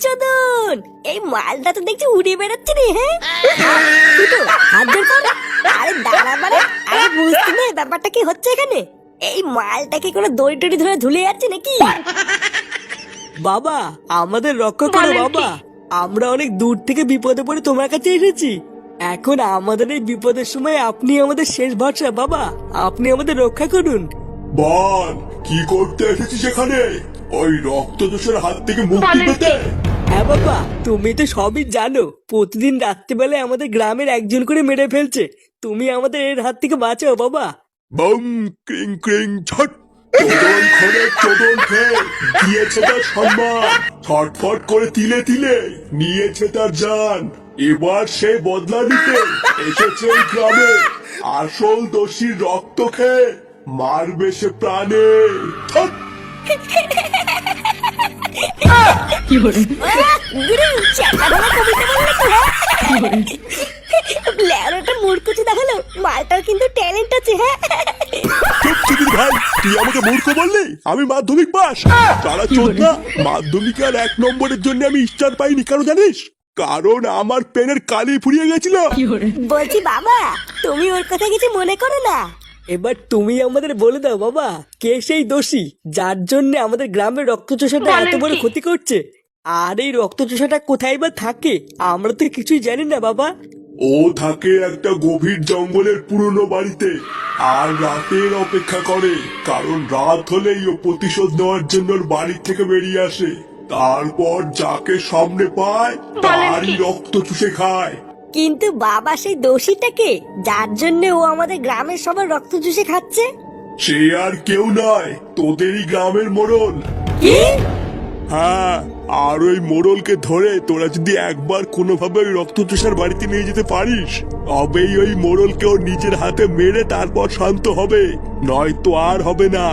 চোদন এই মালটা তো দেখছি উড়ে বেড়াচ্ছে রে হ্যাঁ? হাত ধর। আরে দাঁড়া মানে আরে বুঝতে নেই ব্যাপারটা কি হচ্ছে এখানে? এই মালটা কি কোনো দড়ি টড়ি ধরে ঝুলে যাচ্ছে নাকি? বাবা আমাদের রক্ষা করো বাবা। আমরা অনেক দূর থেকে বিপদে পড়ে তোমার কাছে এসেছি। এখন আমাদের এই বিপদের সময় আপনি আমাদের শেষ ভরসা বাবা। আপনি আমাদের রক্ষা করুন। বল কি করতে এসেছিস এখানে? ওই রক্তদোষের হাত থেকে মুক্তি পেতে। হ্যাঁ বাবা, তুমি তো সবই জানো। প্রতিদিন রাত্রিবেলায় আমাদের গ্রামের একজন করে মেরে ফেলছে। তুমি আমাদের এর হাত থেকে বাঁচাও বাবা। বম ক্রিং ক্রিং, ছট। ছটফট করে তিলে তিলে নিয়েছে তার জান। এবার সে বদলা নিতে এসেছে এই গ্রামে। আসল দোষীর রক্ত খেয়ে মারবে সে প্রাণে। ছট! দেখাল। মালটার কিন্তু ট্যালেন্ট আছে হ্যাঁ। ভাই তুই আমাকে মূর্খ বললি? আমি মাধ্যমিক পাস। তারা চোদ্দা মাধ্যমিকে আর এক নম্বরের জন্য আমি স্টার পাইনি কেন জানিস? কারণ আমার পেনের কালি ফুরিয়ে গেছিল। বলছি বাবা তুমি ওর কথা কিছু মনে করো না। এবার তুমি আমাদের বলে দাও বাবা কে সেই দোষী যার জন্য আমাদের গ্রামের রক্তচোষাটা এত বড় ক্ষতি করছে? আর এই রক্তচোষাটা কোথায় বা থাকে? আমরা তো কিছুই জানি না বাবা। ও থাকে একটা গভীর জঙ্গলের পুরনো বাড়িতে আর রাতের অপেক্ষা করে কারণ রাত হলেই ও প্রতিশোধ নেওয়ার জন্য ওর বাড়ি থেকে বেরিয়ে আসে। তারপর যাকে সামনে পায় তারই রক্ত চুষে খায়। কিন্তু বাবা সেই দোষীটাকে যার জন্য ও আমাদের গ্রামের সবার রক্ত চুষে খাচ্ছে? সে আর কেউ নয় তোদেরই গ্রামের মোড়ল। কি? হ্যাঁ আর ওই মোড়লকে ধরে তোরা যদি একবার কোনোভাবে ওই রক্তচোষার বাড়িতে নিয়ে যেতে পারিস, তবেই ওই মোড়লকে ওর নিজের হাতে মেরে তারপর শান্ত হবে, নয়তো আর হবে না।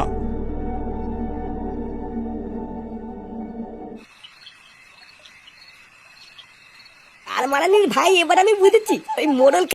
আর মারানির ভাই, এবার আমি বুঝেছি, ওই মোড়ল